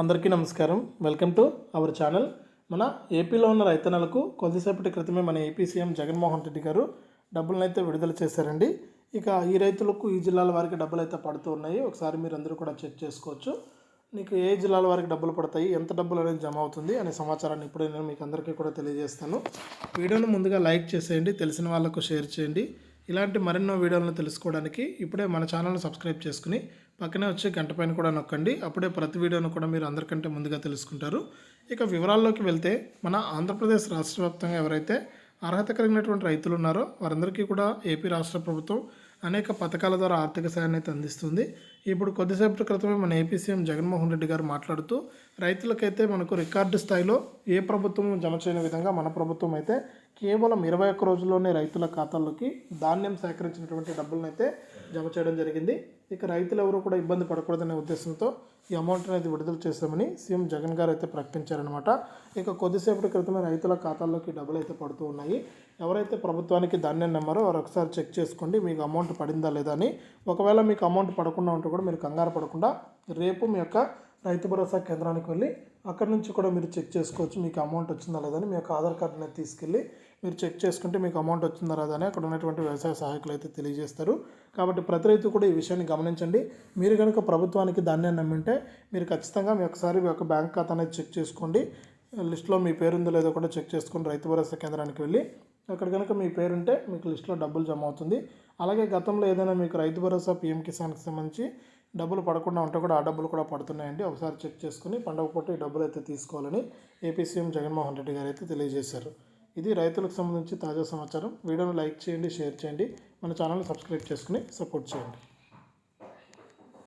అందరికీ నమస్కారం. Welcome to our channel. మన ఏపీలో ఉన్న రైతన్నలకు కొద్దిసేపటి క్రితమే మన ఏపీ సీఎం జగన్మోహన్ రెడ్డి గారు డబ్బులను అయితే విడుదల చేశారండి. ఇక ఈ రైతులకు ఈ జిల్లాల వారికి డబ్బులు అయితే పడుతూ ఉన్నాయి. ఒకసారి మీరు అందరూ కూడా చెక్ చేసుకోవచ్చు. నీకు ఏ జిల్లాల వారికి డబ్బులు పడతాయి? ఎంత డబ్బులు అనేది జమ అవుతుంది? అనే సమాచారాన్ని ఇప్పుడే నేను మీకు అందరికీ కూడా తెలియజేస్తాను. వీడియోను ముందుగా లైక్ చేసేయండి. తెలిసిన వాళ్ళకు షేర్ చేయండి. ఇలాంటి మరెన్నో వీడియోలను తెలుసుకోవడానికి ఇప్పుడే మన ఛానల్ని సబ్స్క్రైబ్ చేసుకుని పక్కనే వచ్చే గంట పైన కూడా నొక్కండి. అప్పుడే ప్రతి వీడియోను కూడా మీరు అందరికంటే ముందుగా తెలుసుకుంటారు. ఇక వివరాల్లోకి వెళ్తే మన ఆంధ్రప్రదేశ్ రాష్ట్ర వ్యాప్తంగా ఎవరైతే అర్హత కలిగినటువంటి రైతులు ఉన్నారో వారందరికీ కూడా ఏపీ రాష్ట్ర ప్రభుత్వం అనేక పథకాల ద్వారా ఆర్థిక సాయాన్ని అయితే అందిస్తుంది. ఇప్పుడు కొద్దిసేపటి క్రితమే మన ఏపీ సీఎం జగన్మోహన్ రెడ్డి గారు మాట్లాడుతూ రైతులకైతే మనకు రికార్డు స్థాయిలో ఏ ప్రభుత్వం జమ చేయని విధంగా మన ప్రభుత్వం అయితే కేవలం ఇరవై ఒక్క రోజుల్లోనే రైతుల ఖాతాల్లోకి ధాన్యం సేకరించినటువంటి డబ్బులను అయితే జమ చేయడం జరిగింది. ఇక రైతులు ఎవరు కూడా ఇబ్బంది పడకూడదనే ఉద్దేశంతో ఈ అమౌంట్ అనేది విడుదల చేశామని సీఎం జగన్ గారు అయితే ప్రకటించారనమాట ఇక కొద్దిసేపటి క్రితమే రైతుల ఖాతాల్లోకి డబ్బులు అయితే పడుతూ ఉన్నాయి. ఎవరైతే ప్రభుత్వానికి ధాన్యం నెంబరో వారు ఒకసారి చెక్ చేసుకోండి మీకు అమౌంట్ పడిందా లేదా అని. ఒకవేళ మీకు అమౌంట్ పడకుండా ఉంటే కూడా మీరు కంగారు పడకుండా రేపు మీ యొక్క రైతు భరోసా కేంద్రానికి వెళ్ళి అక్కడ నుంచి కూడా మీరు చెక్ చేసుకోవచ్చు మీకు అమౌంట్ వచ్చిందా లేదని మీ యొక్క ఆధార్ కార్డు అనేది తీసుకెళ్ళి మీరు చెక్ చేసుకుంటే మీకు అమౌంట్ వచ్చిందా లేదా అని అక్కడ ఉన్నటువంటి వ్యవసాయ సహాయకులు అయితే తెలియజేస్తారు. కాబట్టి ప్రతి రైతు కూడా ఈ విషయాన్ని గమనించండి. మీరు కనుక ప్రభుత్వానికి ధాన్యాన్ని నమ్మింటే మీరు ఖచ్చితంగా మీ ఒకసారి మీ యొక్క బ్యాంక్ ఖాతా అనేది చెక్ చేసుకోండి. లిస్ట్లో మీ పేరు ఉందో లేదో కూడా చెక్ చేసుకుని రైతు భరోసా కేంద్రానికి వెళ్ళి అక్కడ కనుక మీ పేరుంటే మీకు లిస్ట్లో డబ్బులు జమ అవుతుంది. అలాగే గతంలో ఏదైనా మీకు రైతు భరోసా పీఎం కిసాన్కి సంబంధించి డబ్బులు పడకుండా ఉంటే కూడా ఆ డబ్బులు కూడా పడుతున్నాయండి. ఒకసారి చెక్ చేసుకుని పండగ పూట ఈ డబ్బులు అయితే తీసుకోవాలని ఏపీ సీఎం జగన్మోహన్ రెడ్డి గారు అయితే తెలియజేశారు. ఇది రైతులకు సంబంధించి తాజా సమాచారం. వీడియోను లైక్ చేయండి షేర్ చేయండి. మన ఛానల్ని సబ్స్క్రైబ్ చేసుకుని సపోర్ట్ చేయండి.